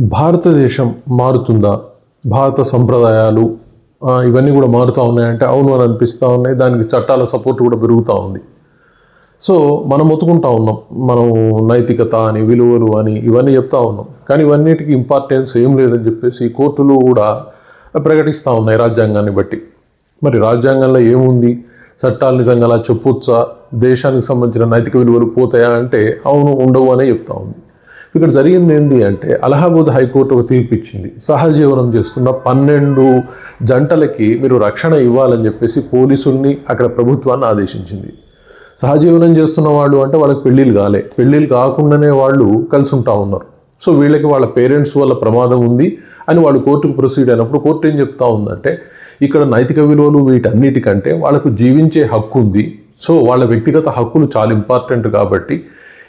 భారతదేశం మారుతుందా? భారత సంప్రదాయాలు ఇవన్నీ కూడా మారుతూ ఉన్నాయంటే అవును అని అనిపిస్తూ ఉన్నాయి. దానికి చట్టాల సపోర్ట్ కూడా పెరుగుతూ ఉంది. సో మనం ఒత్తుకుంటా ఉన్నాం. మనం నైతికత అని విలువలు అని ఇవన్నీ చెప్తా ఉన్నాం. కానీ ఇవన్నిటికి ఇంపార్టెన్స్ ఏం లేదని చెప్పేసి కోర్టులు కూడా ప్రకటిస్తూ ఉన్నాయి రాజ్యాంగాన్ని బట్టి. మరి రాజ్యాంగంలో ఏముంది? చట్టాలు నిజంగా అలా చెప్పొచ్చా? దేశానికి సంబంధించిన నైతిక విలువలు పోతాయా అంటే అవును ఉండవు అనే చెప్తా ఉంది. ఇక్కడ జరిగింది ఏంటి అంటే అలహాబాద్ హైకోర్టు ఒక తీర్పు ఇచ్చింది సహజీవనం చేస్తున్న పన్నెండు జంటలకి మీరు రక్షణ ఇవ్వాలని చెప్పేసి పోలీసుల్ని అక్కడ ప్రభుత్వాన్ని ఆదేశించింది. సహజీవనం చేస్తున్న వాళ్ళు అంటే వాళ్ళకి పెళ్ళిళ్ళు కాలే. పెళ్ళిళ్ళు కాకుండానే వాళ్ళు కలిసి ఉంటా ఉన్నారు. సో వీళ్ళకి వాళ్ళ పేరెంట్స్ వల్ల ప్రమాదం ఉంది అని వాళ్ళు కోర్టుకు ప్రొసీడ్ అయినప్పుడు కోర్టు ఏం చెప్తా ఉందంటే ఇక్కడ నైతిక విలువలు వీటన్నిటికంటే వాళ్ళకు జీవించే హక్కు ఉంది. సో వాళ్ళ వ్యక్తిగత హక్కులు చాలా ఇంపార్టెంట్ కాబట్టి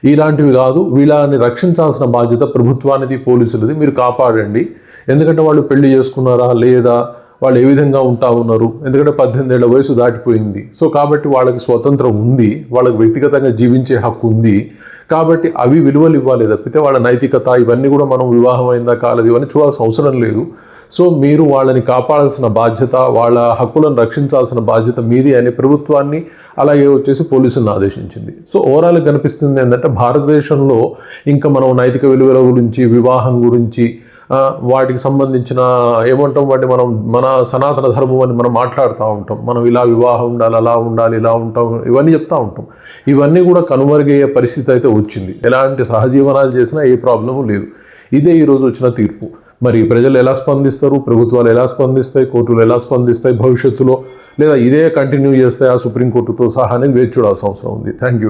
ఇలాంటివి కాదు. వీళ్ళని రక్షించాల్సిన బాధ్యత ప్రభుత్వానిది పోలీసులది. మీరు కాపాడండి. ఎందుకంటే వాళ్ళు పెళ్ళి చేసుకున్నారా లేదా? వాళ్ళు ఏ విధంగా ఉంటా ఉన్నారు? ఎందుకంటే పద్దెనిమిది ఏళ్ళ వయసు దాటిపోయింది. సో కాబట్టి వాళ్ళకి స్వతంత్రం ఉంది. వాళ్ళకి వ్యక్తిగతంగా జీవించే హక్కు ఉంది. కాబట్టి అవి విలువలు ఇవ్వాలి తప్పితే వాళ్ళ నైతికత ఇవన్నీ కూడా మనం వివాహం అయిందా కాలేదు ఇవన్నీ చూడాల్సిన అవసరం లేదు. సో మీరు వాళ్ళని కాపాడాల్సిన బాధ్యత వాళ్ళ హక్కులను రక్షించాల్సిన బాధ్యత మీది అని ప్రభుత్వాన్ని అలాగే వచ్చేసి పోలీసులను ఆదేశించింది. సో ఓవరాల్ కనిపిస్తుంది ఏంటంటే భారతదేశంలో ఇంకా మనం నైతిక విలువల గురించి వివాహం గురించి వాటికి సంబంధించిన ఏమంటాం వాటి మనం మన సనాతన ధర్మం అని మనం మాట్లాడుతూ ఉంటాం. మనం ఇలా వివాహం ఉండాలి అలా ఉండాలి ఇలా ఉంటాం ఇవన్నీ చెప్తూ ఉంటాం. ఇవన్నీ కూడా కనుమరుగయ్యే పరిస్థితి అయితే వచ్చింది. ఎలాంటి సహజీవనాలు చేసినా ఏ ప్రాబ్లము లేదు. ఇదే ఈరోజు వచ్చిన తీర్పు. మరి ప్రజలు ఎలా స్పందిస్తారు? ప్రభుత్వాలు ఎలా స్పందిస్తాయి? కోర్టులు ఎలా స్పందిస్తాయి? భవిష్యత్తులో? లేదా ఇదే కంటిన్యూ చేస్తే ఆ సుప్రీంకోర్టుతో సహా అనేది వేచి చూడాల్సిన అవసరం ఉంది. Thank you